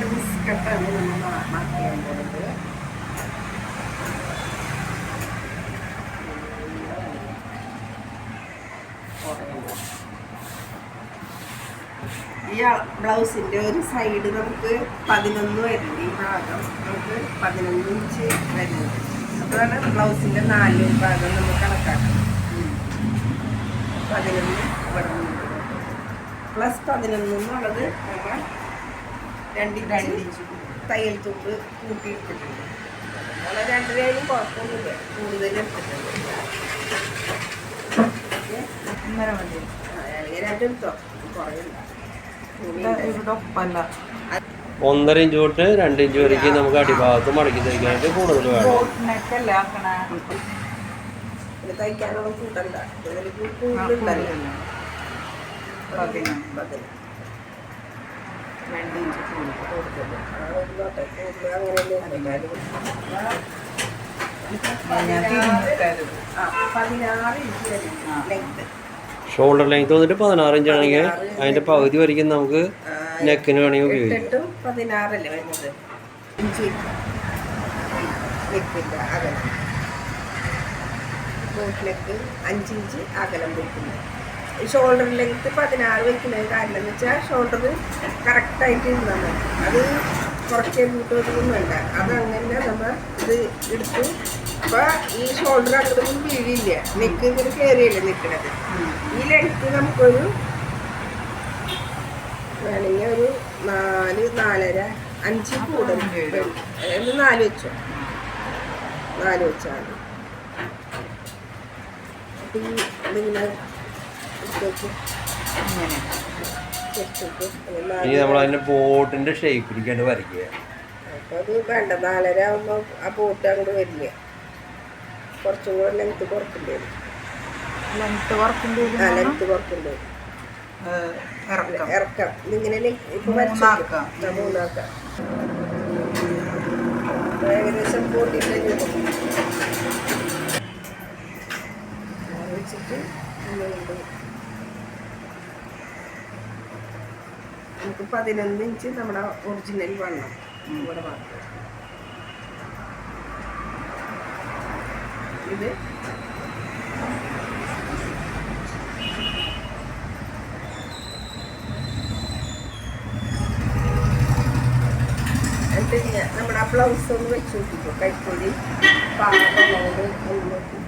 Loose നമ്മൾ mark പോകുന്നത് ഈ ബ്ലൗസിന്റെ ഒരു സൈഡ് നമുക്ക് പതിനൊന്ന് വരുന്നത് ഈ ഭാഗം നമുക്ക് പതിനൊന്ന് ഇഞ്ച് വരുന്നത് അതാണ് ബ്ലൗസിന്റെ നാല് ഭാഗം നമുക്ക് കണക്കാക്കണം പതിനൊന്ന് ഇവിടെ പ്ലസ് പതിനൊന്ന് എന്നുള്ളത് നമ്മൾ രണ്ട് രണ്ട് ഇഞ്ച് തയ്യൽ തൂപ്പ് കൂട്ടിയിട്ടിട്ടുണ്ട്. നമ്മളെ രണ്ടരയായാലും കുഴപ്പമൊന്നുമില്ല. കൂടുതൽ എടുത്തിട്ടുണ്ട് ഒന്നര രണ്ടെടുത്തോ ഇവിടെ ഒപ്പല്ല. ഇഞ്ച് തൊട്ട് രണ്ട് ഇഞ്ച് വരയ്ക്ക് നമുക്ക് അടിഭാഗത്ത് മടക്കി തയ്ക്കാനായിട്ട് കൂടുതൽ വേണം. തയ്ക്കാനുള്ള കൂടുതലുണ്ടല്ലോ പതിനൊന്ന് പതിന് രണ്ട് ഇഞ്ച് കൂടി ഷോൾഡർ ലെങ്ത് വന്നിട്ട് പതിനാറ് ഇഞ്ച് ആണെങ്കിൽ അതിന്റെ പകുതി വരയ്ക്കും നമുക്ക് നെക്കിന് വേണമെങ്കിൽ ഉപയോഗിക്കാം. എട്ടെട്ടും പതിനാറല്ലേ വരുന്നത്? ഇഞ്ച്. നെക്കില്ല അകലം. ബോട്ടിലേക്ക് അഞ്ചിഞ്ച് അകലം വെക്കുന്നത് ഷോൾഡർ ലെങ്ത്ത് പതിനാറ് വയ്ക്കുന്നത് കാരണം എന്ന് വെച്ചാൽ ഷോൾഡർ കറക്റ്റായിട്ട് ഇരുന്നാൽ മതി. അത് കുറച്ച് കൂട്ടുകൊണ്ടൊന്നും വേണ്ട. അതങ്ങനെ നമ്മൾ ഇത് എടുത്തു. അപ്പോൾ ഈ ഷോൾഡർ അങ്ങോട്ടും വീഴില്ല. നെക്ക് ഇങ്ങനെ കയറിയല്ലേ നിൽക്കുന്നത് ഈ ലെങ്ത്ത് നമുക്കൊരു വേണമെങ്കിൽ ഒരു നാല് നാലര അഞ്ച് കൂടുതൽ. അതായത് നാല് വെച്ചോ. നാല് വെച്ചാൽ ഈ ഇതിങ്ങനെ ഇനി നമ്മൾ അതിന്റെ ബോട്ടിന്റെ ഷേപ്പിലേക്കാണ് വരയ്ക്കുക. അപ്പൊ അത് വേണ്ട നാലര ആകുമ്പോൾ ആ പോട്ട് അങ്ങോട്ട് വരില്ല. കുറച്ചും കൂടെ ലെങ്ത് കുറക്കേണ്ടി വരും. ലെങ്ത് വർക്കിന്റെ ആ ലെങ്ത് കുറക്കേണ്ടി വരും. ഇറക്കം. ഇറക്കാം. ഇതിങ്ങനെ ലെ- ഇപ്പൊ മൂന്നാക്കാം. വരച്ചു ആ, മൂന്നാക്കാം. ഏകദേശം നമുക്ക് പതിനൊന്ന് ഇഞ്ച് നമ്മുടെ ഒറിജിനൽ വണ്ണം ഇവിടെ മാത്രം ഇത് നമ്മുടെ ബ്ലൗസ് ഒന്ന് വെച്ച് നോക്കിക്കോ. കൈക്കൂലി പാകം ഒന്ന് നോക്കി